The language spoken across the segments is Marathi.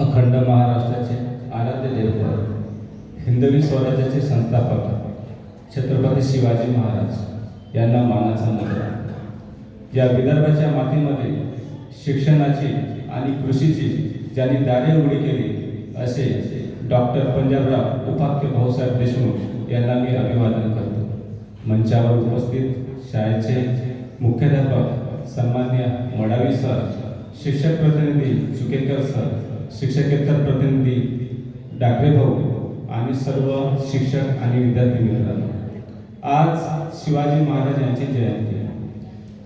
अखंड महाराष्ट्राचे आराध्य दैवत हिंदवी स्वराज्याचे संस्थापक छत्रपती शिवाजी महाराज यांना मानाचा मुद्रा या विदर्भाच्या मातीमध्ये शिक्षणाची आणि कृषीची ज्यांनी दारे उघडी केली असे डॉक्टर पंजाबराव उपाख्य भाऊसाहेब देशमुख यांना मी अभिवादन करतो. मंचावर उपस्थित शाळेचे मुख्याध्यापक सन्मान्य मडावी सर शिक्षक प्रतिनिधी चुकेकर सर शिक्षकेतर प्रतिनिधी डाकरे भाऊ आणि सर्व शिक्षक आणि विद्यार्थी मित्रांनो आज शिवाजी महाराज यांची जयंती आहे.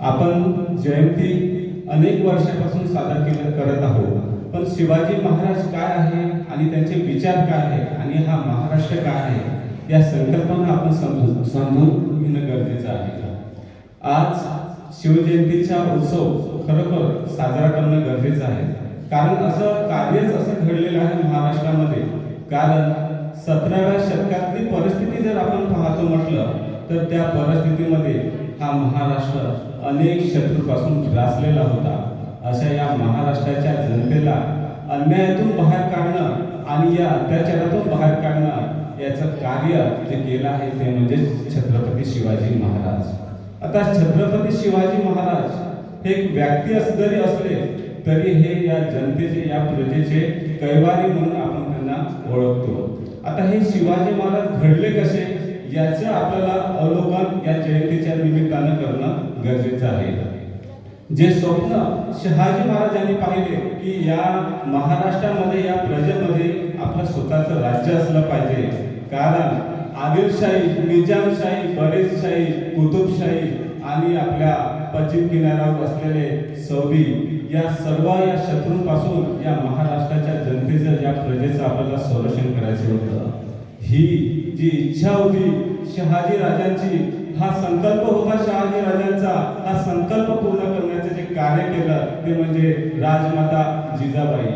आपण जयंती अनेक वर्षापासून सादर केलं करत आहोत पण शिवाजी महाराज काय आहे आणि त्यांचे विचार काय आहे आणि हा महाराष्ट्र काय आहे या संकल्पना आपण समजून समजून घेणं गरजेचं आहे आज शिवजयंतीचा उत्सव खरोखर साजरा करणं गरजेचं आहे कारण असं कार्यच असं घडलेलं आहे महाराष्ट्रामध्ये. कारण सतराव्या शतकातली परिस्थिती जर आपण पाहतो म्हटलं तर त्या परिस्थितीमध्ये हा महाराष्ट्र अनेक शत्रूपासून ग्रासलेला होता. अशा या महाराष्ट्राच्या जनतेला अन्यायातून बाहेर काढणं आणि या अत्याचारातून बाहेर काढणं याचं कार्य जे केलं आहे ते म्हणजे छत्रपती शिवाजी महाराज. आता छत्रपती शिवाजी महाराज हे एक व्यक्ती अस जरी असले तरी हे या जनतेचे या प्रजेचे कैवारी म्हणून आपण त्यांना ओळखतो. आता हे शिवाजी महाराज घडले कसे? याचं आपल्याला अवलोकन या जयंतीच्या निमित्तानं करणं गरजेचं आहे. जे स्वप्न शहाजी महाराजांनी पाहिले की या महाराष्ट्रामध्ये या प्रजेमध्ये आपलं स्वतःचं राज्य असलं पाहिजे. कारण आदिलशाही निजामशाही बरेचशाही कुतुबशाही आणि आपल्या पश्चिम किनाऱ्यावर असलेले सौदी या सर्व या शत्रूंपासून या महाराष्ट्राच्या जनतेचं या प्रजेचं आपल्याला संरक्षण करायचं होतं. ही जी इच्छा होती शहाजी राजांची हा संकल्प होता शहाजी राजांचा. हा संकल्प पूर्ण करण्याचे जे कार्य केलं ते म्हणजे राजमाता जिजाबाई.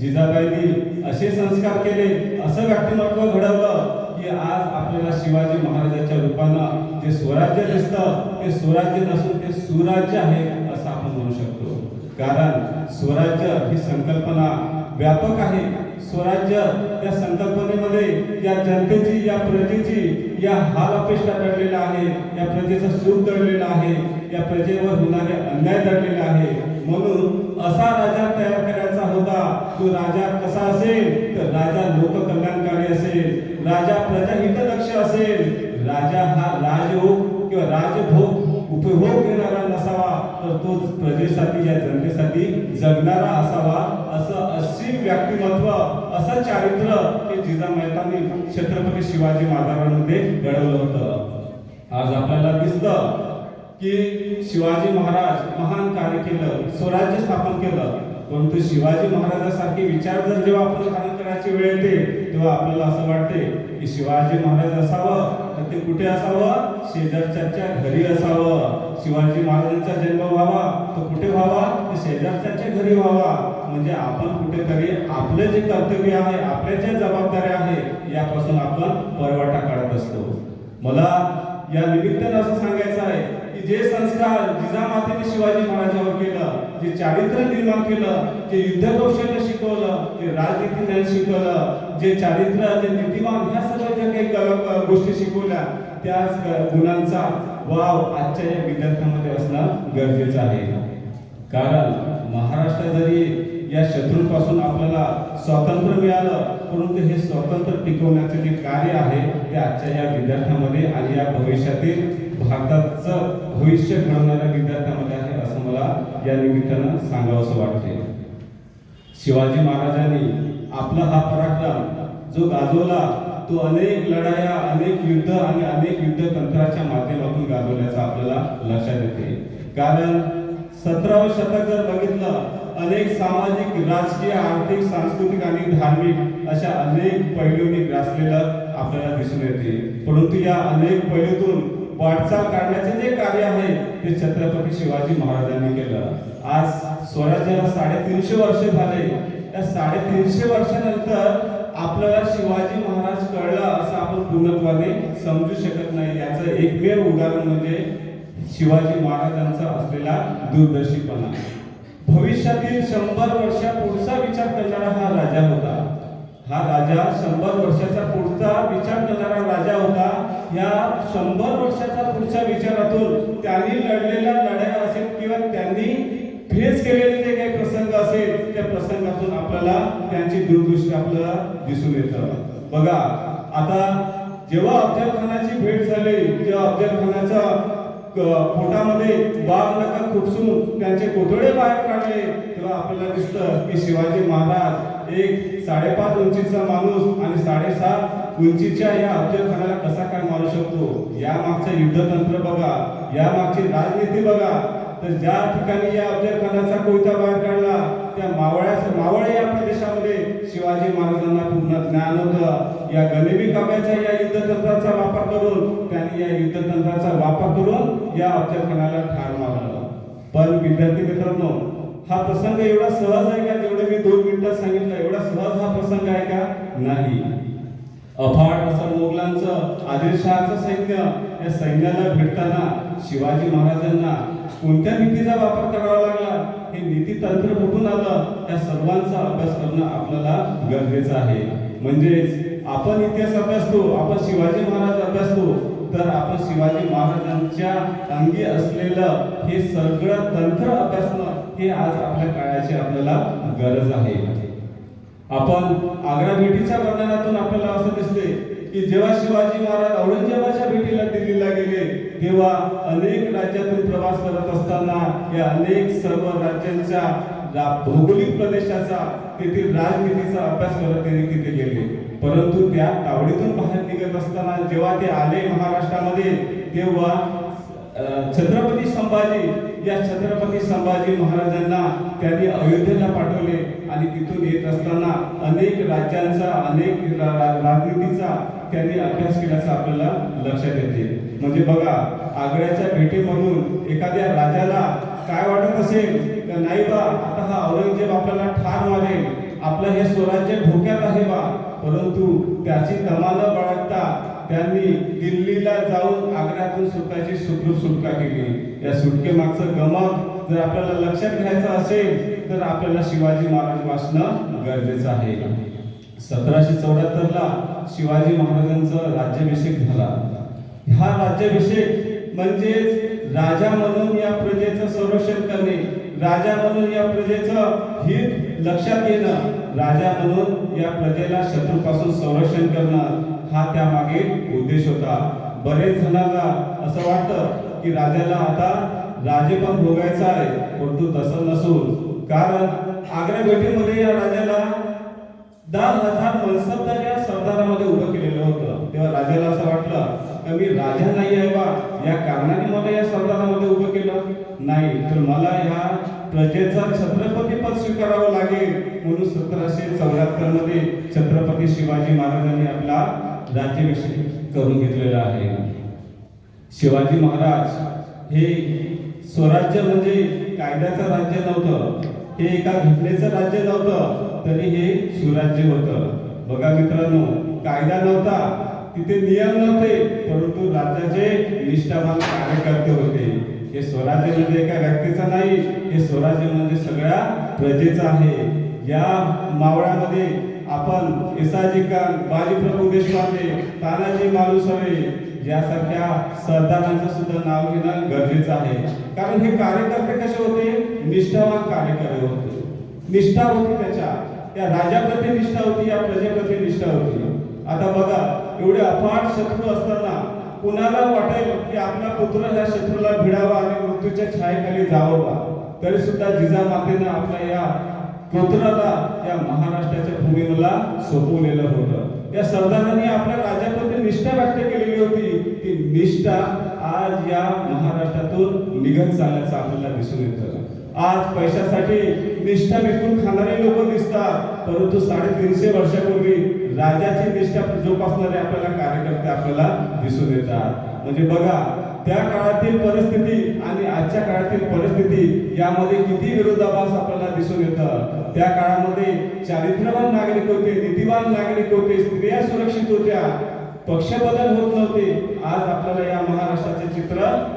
जिजाबाईंनी असे संस्कार केले असं व्यक्तिमत्व घडवलं की आज आपल्याला शिवाजी महाराजांच्या रूपानं जे स्वराज्य दिसतं ते स्वराज्य नसून ते सुराज्य आहे असं आपण म्हणू शकतो कारण स्वराज्य ही संकल्पना व्यापक आहे. स्वराज्य या संकल्पनेमध्ये या जनतेची या प्रजेची या हाल अपेक्षा दडलेला आहे. या प्रजेचं सुख दडलेलं आहे. या प्रजेवर होणारे अन्याय दडलेला आहे. म्हणून असा राजा तयार करायचा होता तो राजा कसा असेल? तर राजा लोककल्याणकारी असेल. राजा प्रजाहितलक्ष असेल. राजा हा राजयोग किंवा राजभोग उपभोग घेणारा नसावा तर तो प्रजेसाठी या जनतेसाठी जगणारा असावा असं अशी व्यक्तिमत्व असं चारित्र्य हे जिजामातांनी छत्रपती शिवाजी महाराजांमध्ये घडवलं होतं. आज आपल्याला दिसतं की शिवाजी महाराज महान कार्य केलं स्वराज्य स्थापन केलं परंतु शिवाजी महाराजांसारखी विचार जर जेव्हा आपण काम करायची वेळ येते तेव्हा आपल्याला असं वाटते की शिवाजी महाराज असावं कुठे असावं? शेजारच्या घरी असावं. शिवाजी महाराजांचा जन्म व्हावा. तो कुठे व्हावा? तर शेजारच्या घरी व्हावा. म्हणजे आपण कुठेतरी आपलं जे कर्तव्य आहे आपल्या ज्या जबाबदाऱ्या आहे यापासून आपण परवाटा काढत असतो. मला या निमित्तानं असं सांगायचं आहे की जे संस्कार जिजामातेने शिवाजी महाराजांवर केलं जे चारित्र्य निर्माण केलं जे युद्ध कौशल्य शिकवलं जे राजनीती ज्ञान शिकवलं जे चारित्र्य जे नीतिमान ह्या सगळ्या ज्या काही गोष्टी शिकवल्या त्या गुणांचा वाव आजच्या या विद्यार्थ्यांमध्ये असणं गरजेचं आहे. कारण महाराष्ट्र जरी या शत्रूपासून आपल्याला स्वातंत्र्य मिळालं परंतु हे स्वातंत्र्य टिकवण्याचे जे कार्य आहे ते आजच्या या विद्यार्थ्यांमध्ये आणि या भविष्यातील भारताचं भविष्य घडवणाऱ्या विद्यार्थ्यांमध्ये आहे असं मला या निमित्तानं सांगावंसं वाटते शिवाजी महाराजांनी आपला हा पराक्रम जो गाजवला तो अनेक लढाया अनेक युद्ध आणि अनेक युद्ध तंत्राच्या माध्यमातून गाजवल्याचं आपल्याला लक्षात येते. कारण सतरावं शतक जर बघितलं अनेक सामाजिक राजकीय आर्थिक सांस्कृतिक आणि धार्मिक अशा अनेक पैलूंनी ग्रासलेलं आपल्याला दिसून येते. परंतु या अनेक पैलूतून वाटचाल काढण्याचे जे कार्य आहे ते छत्रपती शिवाजी महाराजांनी केलं. आज स्वराज्याला साडेतीनशे वर्ष झाले. त्या साडेतीनशे वर्षानंतर आपल्याला शिवाजी महाराज कळलं असं आपण पूर्णत्वाने समजू शकत नाही. याचं एकमेव उदाहरण म्हणजे शिवाजी महाराजांचा असलेला दूरदर्शीपणा. भविष्यातील शंभर वर्षा पुढचा विचार करणारा हा राजा होता. हा राजा शंभर वर्षाचा पुढचा विचार करणारा राजा होता. या शंभर वर्षाचा पुढच्या विचारातून त्यांनी लढलेल्या लढाया असेल किंवा त्यांनी फेस केलेले जे काही प्रसंग असेल त्या प्रसंगातून आपल्याला त्यांची दूरदृष्टी आपल्याला दिसून येतं. बघा आता जेव्हा अफजल खानाची भेट झाली तेव्हा अफजल खानाचा पोटामध्ये वाघ नका खुपसून त्यांचे कोथळे बाहेर काढले. तेव्हा आपल्याला दिसतं की शिवाजी महाराज एक साडेपाच उंचीचा माणूस आणि साडेसात उंचीच्या या अफजल खानाला कसा काय मारू शकतो? या मागचं युद्धतंत्र बघा या मागची राजनीती बघा. तर ज्या ठिकाणी या अफजल खानाचा कोयता बाहेर काढला त्या मावळ्याचं मावळ या प्रदेशामध्ये शिवाजी महाराजांना पूर्ण ज्ञान होतं या गनिमी काव्याच्या या युद्धतंत्राचा वापर करून त्यांनी या युद्धतंत्राचा वापर करून या अफजल ठार मारलं. पण विद्यार्थी मित्रांनो हा प्रसंग एवढा सहज आहे का? जेवढं मी दोन मिनिटात सांगितलं एवढा सहज हा प्रसंग आहे का? नाही. अफाट असं मोगलांचं आदिलशहाचं सैन्य या सैन्याला भेटताना शिवाजी महाराजांना कोणत्या नीतीचा वापर करावा लागला? हे नीती तंत्र कुठून आलं? या सर्वांचा अभ्यास करणं आपल्याला गरजेचं आहे. म्हणजेच आपण इतिहास अभ्यासतो आपण शिवाजी महाराज अभ्यासतो तर आपण शिवाजी महाराजांच्या अंगी असलेलं हे सगळं तंत्र अभ्यासणं हे आज आपल्या काळाची आपल्याला गरज आहे. आपण आग्रा भेटीच्या वर्णनातून आपल्याला असं दिसते की जेव्हा शिवाजी महाराज औरंगजेबाच्या भेटीला दिल्लीला गेले तेव्हा अनेक राज्यातून प्रवास करत असताना या अनेक सर्व राज्यांच्या रा- भौगोलिक प्रदेशाचा तेथील राजनीतीचा अभ्यास करत त्यांनी तिथे गेले. परंतु त्या तावडीतून बाहेर निघत असताना जेव्हा ते आले महाराष्ट्रामध्ये तेव्हा छत्रपती संभाजी या छत्रपती संभाजी महाराजांना त्यांनी अयोध्येला पाठवले आणि तिथून येत असताना अनेक राज्यांचा अनेक राजनीतीचा त्यांनी अभ्यास केल्याचं आपल्याला लक्षात येते. म्हणजे बघा आग्र्याच्या भेटी म्हणून एखाद्या राजाला काय वाटत असेल? का नाही बा आता हा औरंगजेब आपल्याला ठार मारेल. आपलं हे स्वराज्य धोक्यात आहे बा. परंतु त्याची तमा न बाळगता त्यांनी दिल्लीला जाऊन आग्र्यातून सुटण्याची सुखरूप सुटका केली. या सुटकेमागचं गमक जर आपल्याला लक्षात घ्यायचं असेल तर आपल्याला शिवाजी महाराज वाचणं गरजेचं आहे. सतराशे चौऱ्याहत्तरला शिवाजी महाराजांचा राज्याभिषेक झाला. हा राज्याभिषेक म्हणजेच राजा म्हणून या प्रजेचं संरक्षण करणे राजा म्हणून या प्रजेचं हित लक्षात घेणं राजा म्हणून या प्रजेला शत्रूपासून संरक्षण करणं हा त्यामागे उद्देश होता. बरेच जणांना असं वाटतं की राजाला आता राजेपण भोगायचं आहे परंतु तसं नसून. कारण आग्रा भेटीमध्ये या राजाला दहा हजार मनसबदार या सरदारामध्ये उभं केलेलं होतं. तेव्हा राजाला असं वाटलं तर मी राजा नाही आहे बा. या कारणाने मला या सरदारामध्ये उभं केलं. नाही तर मला या प्रजेचा छत्रपती पद स्वीकारावं लागेल. म्हणून सतराशे चौऱ्याहत्तरमध्ये छत्रपती शिवाजी महाराजांनी आपला राज्याभिषेक करून घेतलेला आहे. शिवाजी महाराज हे स्वराज्य म्हणजे कायद्याचं राज्य नव्हतं. हे एका घटनेचं राज्य नव्हतं. तरी हे सुराज्य होतं. बघा मित्रांनो कायदा नव्हता. तिथे नियम नव्हते परंतु राज्याचे निष्ठावान कार्यकर्ते होते. हे स्वराज्य म्हणजे एका व्यक्तीचं नाही हे स्वराज्य म्हणजे सगळ्या प्रजेचं आहे. या मावळामध्ये आपण एसाजी खान बाजीप्रभू देशपांडे तानाजी मालुसरे यासारख्या सरदारांचं सुद्धा नाव घेणं गरजेचं आहे. कारण हे कार्यकर्ते कसे होते? निष्ठावान कार्यकर्ते होते. निष्ठा होती त्याच्या. त्या राजाप्रती निष्ठा होती या प्रजेप्रती निष्ठा होती. आता बघा एवढे अफाट शत्रू असताना कुणाला वाटेल की आपला पुत्र ह्या शत्रूला भिडावा आणि मृत्यूच्या छायेखाली जावा तरी सुद्धा जिजामातेनं आपल्या या पुत्राला या महाराष्ट्राच्या भूमीला सोपवलेलं होतं. या सरदारांनी आपल्या राजाप्रती निष्ठा व्यक्त केलेली होती. ती निष्ठा आज या महाराष्ट्रातून निघत चालल्याचं आपल्याला दिसून येतं. आज पैशासाठी निष्ठा विकून खाणारे लोक दिसतात परंतु साडेतीनशे वर्षापूर्वी राजाची निष्ठा जोपासणारे आपल्याला कार्यकर्ते आपल्याला दिसून येतात. म्हणजे बघा त्या काळातील परिस्थिती आणि आजच्या काळातील परिस्थिती यामध्ये किती विरोधाभास आपल्याला दिसून येतं. त्या काळामध्ये चारित्र्यवान नागरिक होते नीतिवान नागरिक होते स्त्रिया सुरक्षित होत्या पक्ष बदल होत नव्हते. आज आपल्याला या महाराष्ट्राचे चित्र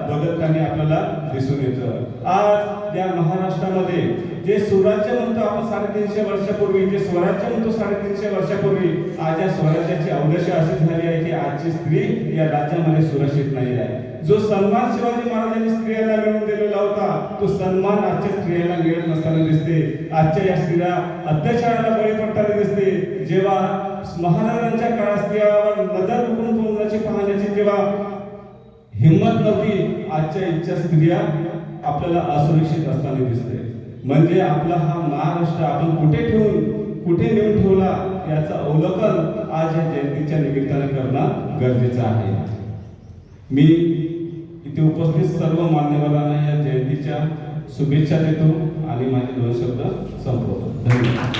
बदलताना आपल्याला दिसून येतं. आज या महाराष्ट्रामध्ये जे स्वराज्य म्हणतो आपण साडेतीनशे वर्षापूर्वी जे स्वराज्य म्हणतो साडेतीनशे वर्षापूर्वी आज या स्वराज्याची अवदशा अशी झाली आहे की आजची स्त्री या राज्यामध्ये सुरक्षित नाही आहे. जो सन्मान शिवाजी महाराजांनी स्त्रियांना मिळवून दिलेला होता तो सन्मान आजच्या स्त्रियांना मिळत नसताना दिसते. आजच्या या स्त्रिया अत्याचाराला बळी पडताना दिसते. जेव्हा महाराजांच्या काळात स्त्रियावर नजर उकळून तोंडाची पाहण्याची जेव्हा हिंमत नव्हती आजच्या इच्छा स्त्रिया आपल्याला असुरक्षित असताना दिसते. म्हणजे आपला हा महाराष्ट्र आपण कुठे ठेवून कुठे नेऊन ठेवला याचं अवलोकन आज या जयंतीच्या निमित्ताने करणं गरजेचं आहे. मी इथे उपस्थित सर्व मान्यवरांना या जयंतीच्या शुभेच्छा देतो आणि माझे दोन शब्द संपवतो. धन्यवाद.